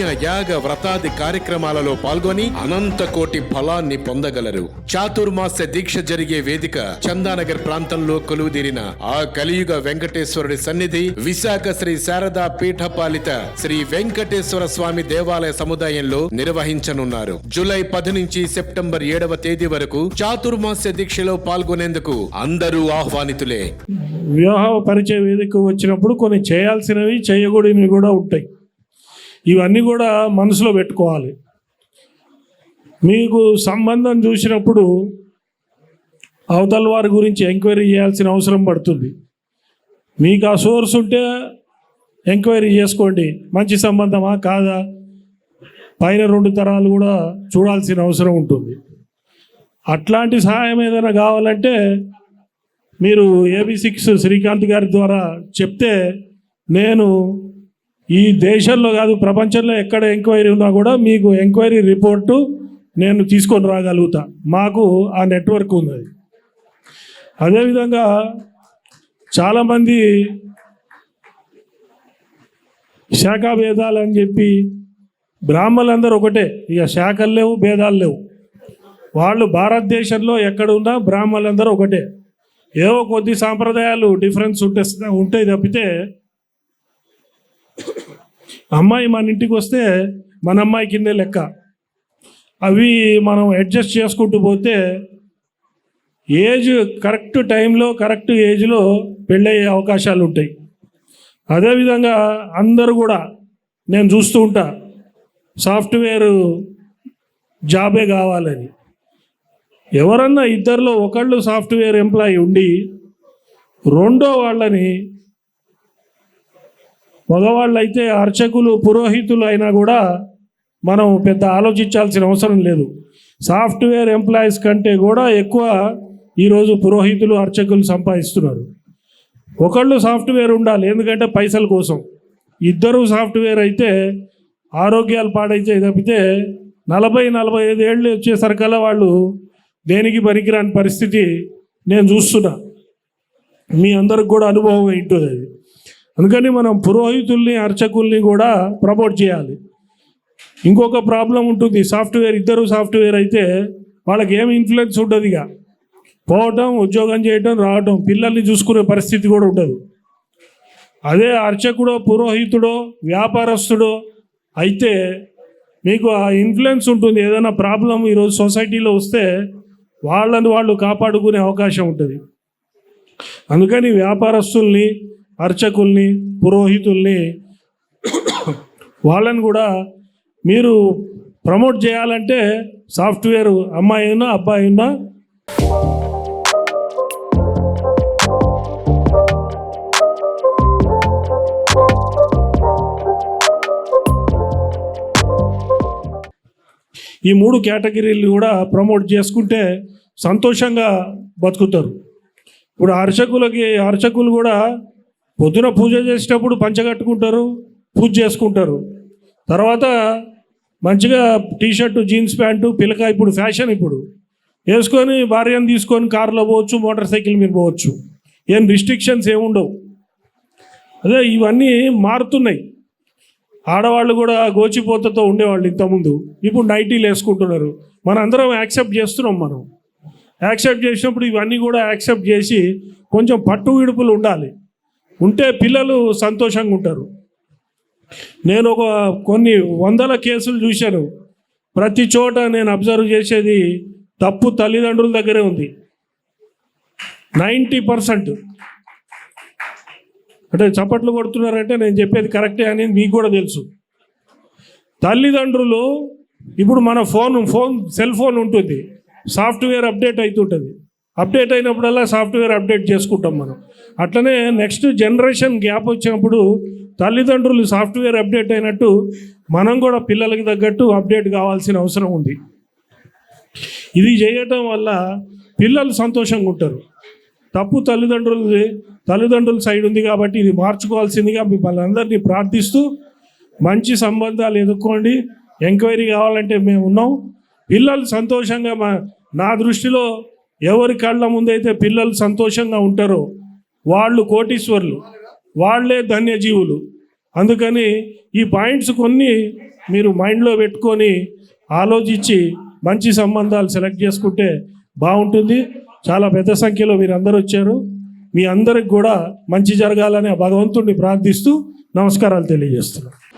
యాగ వ్రతాది కార్యక్రమాలలో పాల్గొని అనంత కోటి ఫలాన్ని పొందగలరు. చాతుర్మాస దీక్ష జరిగే వేదిక చందానగర్ ప్రాంతంలో కొలువుదీరిన ఆ కలియుగ వెంకటేశ్వరుడి సన్నిధి విశాఖ శ్రీ శారదా పీఠపాలిత శ్రీ వెంకటేశ్వర స్వామి దేవాలయ సముదాయంలో నిర్వహించనున్నారు. జూలై పది నుంచి సెప్టెంబర్ ఏడవ తేదీ వరకు చాతుర్మాస్య దీక్షలో పాల్గొనేందుకు అందరూ ఆహ్వానితులే. వివాహ పరిచయ వేదిక వచ్చినప్పుడు కొన్ని చేయాల్సినవి చేయకూడనివి కూడా ఉంటాయి. ఇవన్నీ కూడా మనసులో పెట్టుకోవాలి. మీకు సంబంధం చూసినప్పుడు అవతల వారి గురించి ఎంక్వైరీ చేయాల్సిన అవసరం పడుతుంది. మీకు ఆ సోర్స్ ఉంటే ఎంక్వైరీ చేసుకోండి. మంచి సంబంధమా కాదా? పైన రెండు తరాలు కూడా చూడాల్సిన అవసరం ఉంటుంది. అట్లాంటి సహాయం ఏదైనా కావాలంటే మీరు ఏబీ సిక్స్ శ్రీకాంత్ గారి ద్వారా చెప్తే నేను ఈ దేశంలో కాదు ప్రపంచంలో ఎక్కడ ఎంక్వైరీ ఉన్నా కూడా మీకు ఎంక్వైరీ రిపోర్టు నేను తీసుకొని రాగలుగుతా. మాకు ఆ నెట్వర్క్ ఉంది. అదేవిధంగా చాలామంది శాఖా భేదాలు అని చెప్పి బ్రాహ్మణులందరూ ఒకటే. ఇక శాఖలు లేవు భేదాలు లేవు. వాళ్ళు భారతదేశంలో ఎక్కడ ఉన్నా బ్రాహ్మణులందరూ ఒకటే. ఏవో కొద్ది సాంప్రదాయాలు డిఫరెన్స్ ఉంటే ఉంటాయి తప్పితే అమ్మాయి మన ఇంటికి వస్తే మన అమ్మాయి కిందే లెక్క. అవి మనం అడ్జస్ట్ చేసుకుంటూ పోతే ఏజ్ కరెక్ట్ టైంలో కరెక్ట్ ఏజ్లో పెళ్ళయ్యే అవకాశాలు ఉంటాయి. అదేవిధంగా అందరూ కూడా నేను చూస్తూ ఉంటా సాఫ్ట్వేర్ జాబే కావాలని. ఎవరన్నా ఇద్దరిలో ఒకళ్ళు సాఫ్ట్వేర్ ఎంప్లాయీ ఉండి రెండో వాళ్ళని మగవాళ్ళు అయితే అర్చకులు పురోహితులు అయినా కూడా మనం పెద్ద ఆలోచించాల్సిన అవసరం లేదు. సాఫ్ట్వేర్ ఎంప్లాయీస్ కంటే కూడా ఎక్కువ ఈరోజు పురోహితులు అర్చకులు సంపాదిస్తున్నారు. ఒకళ్ళు సాఫ్ట్వేర్ ఉండాలి ఎందుకంటే పైసల కోసం. ఇద్దరు సాఫ్ట్వేర్ అయితే ఆరోగ్యాలు పాడైతే తప్పితే నలభై నలభై ఐదు ఏళ్ళు వచ్చేసరికల్లా వాళ్ళు దేనికి పనికిరాని పరిస్థితి నేను చూస్తున్నా. మీ అందరికి కూడా అనుభవం ఉంటుంది అది. అందుకని మనం పురోహితుల్ని అర్చకుల్ని కూడా ప్రమోట్ చేయాలి. ఇంకొక ప్రాబ్లం ఉంటుంది సాఫ్ట్వేర్ ఇద్దరు సాఫ్ట్వేర్ అయితే వాళ్ళకి ఏం ఇన్ఫ్లుయెన్స్ ఉండదు ఇక. పోవటం ఉద్యోగం చేయటం రావటం పిల్లల్ని చూసుకునే పరిస్థితి కూడా ఉండదు. అదే అర్చకుడో పురోహితుడో వ్యాపారస్తుడో అయితే మీకు ఆ ఇన్ఫ్లుయెన్స్ ఉంటుంది. ఏదైనా ప్రాబ్లం ఈరోజు సొసైటీలో వస్తే వాళ్ళని వాళ్ళు కాపాడుకునే అవకాశం ఉంటుంది. అందుకని వ్యాపారస్తుల్ని అర్చకుల్ని పురోహితుల్ని వాళ్ళని కూడా మీరు ప్రమోట్ చేయాలంటే సాఫ్ట్వేర్ అమ్మాయి ఉన్నా అబ్బాయి ఉన్నా ఈ మూడు కేటగిరీలు కూడా ప్రమోట్ చేసుకుంటే సంతోషంగా బతుకుతారు. ఇప్పుడు అర్చకులకి అర్చకులు కూడా పొద్దున పూజ చేసేటప్పుడు పంచ కట్టుకుంటారు పూజ చేసుకుంటారు. తర్వాత మంచిగా టీషర్టు జీన్స్ ప్యాంటు పిలక ఇప్పుడు ఫ్యాషన్ ఇప్పుడు. వేసుకొని భార్యను తీసుకొని కారులో పోవచ్చు మోటార్ సైకిల్ మీద పోవచ్చు. ఏం రిస్ట్రిక్షన్స్ ఏముండవు అదే ఇవన్నీ మారుతున్నాయి. ఆడవాళ్ళు కూడా గోచిపోతతో ఉండేవాళ్ళు ఇంతకుముందు. ఇప్పుడు నైటీలు వేసుకుంటున్నారు. మన అందరం యాక్సెప్ట్ చేస్తున్నాం మనం. యాక్సెప్ట్ చేసినప్పుడు ఇవన్నీ కూడా యాక్సెప్ట్ చేసి కొంచెం పట్టు విడుపులు ఉండాలి. ఉంటే పిల్లలు సంతోషంగా ఉంటారు. నేను ఒక కొన్ని వందల కేసులు చూశాను. ప్రతి చోట నేను అబ్జర్వ్ చేసేది తప్పు తల్లిదండ్రుల దగ్గరే ఉంది. Ninety percent. అంటే చప్పట్లు కొడుతున్నారంటే నేను చెప్పేది కరెక్టే అని మీకు కూడా తెలుసు. తల్లిదండ్రులు ఇప్పుడు మన ఫోన్ ఫోన్ సెల్ ఫోన్ ఉంటుంది. సాఫ్ట్వేర్ అప్డేట్ అవుతుంటుంది అప్డేట్ అయినప్పుడల్లా సాఫ్ట్వేర్ అప్డేట్ చేసుకుంటాం మనం. అట్లనే నెక్స్ట్ జనరేషన్ గ్యాప్ వచ్చినప్పుడు తల్లిదండ్రులు సాఫ్ట్వేర్ అప్డేట్ అయినట్టు మనం కూడా పిల్లలకి తగ్గట్టు అప్డేట్ కావాల్సిన అవసరం ఉంది. ఇది చేయటం వల్ల పిల్లలు సంతోషంగా ఉంటారు. తప్పు తల్లిదండ్రులది తల్లిదండ్రుల సైడ్ ఉంది కాబట్టి ఇది మార్చుకోవాల్సిందిగా మిమ్మల్ని అందరినీ ప్రార్థిస్తూ మంచి సంబంధాలు ఎదుర్కోండి. ఎంక్వైరీ కావాలంటే మేము ఉన్నాం. పిల్లలు సంతోషంగా మా నా దృష్టిలో ఎవరి కళ్ళ ముందైతే పిల్లలు సంతోషంగా ఉంటారో వాళ్ళు కోటీశ్వర్లు వాళ్ళే ధన్యజీవులు. అందుకని ఈ పాయింట్స్ కొన్ని మీరు మైండ్లో పెట్టుకొని ఆలోచించి మంచి సంబంధాలు సెలెక్ట్ చేసుకుంటే బాగుంటుంది. చాలా పెద్ద సంఖ్యలో మీరు అందరూ వచ్చారు. మీ అందరికి కూడా మంచి జరగాలని భగవంతుడిని ప్రార్థిస్తూ నమస్కారాలు తెలియజేస్తున్నాను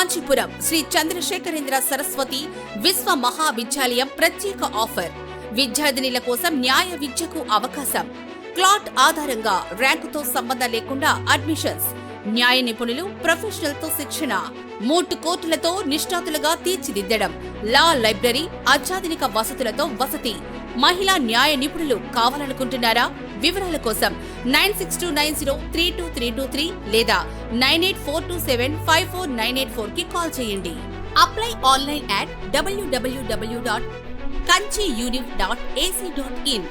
కాంచీపురం శ్రీ చంద్రశేఖరేంద్ర సరస్వతి విశ్వ మహావిద్యాలయం ప్రత్యేక ఆఫర్. విద్యార్థినిల కోసం న్యాయ విద్యకు అవకాశం. క్లాట్ ఆధారంగా ర్యాంకుతో సంబంధం లేకుండా అడ్మిషన్స్. న్యాయ నిపుణులు ప్రొఫెషనల్తో శిక్షణ. మూటు కోర్టులతో నిష్ణాతులుగా తీర్చిదిద్దడం. లా లైబ్రరీ అత్యాధునిక వసతులతో వసతి. మహిళా న్యాయ నిపుణులు కావాలనుకుంటున్నారా? వివరాల కోసం nine six two nine zero three two three two three లేదా nine eight four two seven five four nine eight ఫోర్కి కాల్ చేయండి. Apply online at WWW dot Kanchi dot AC dot in.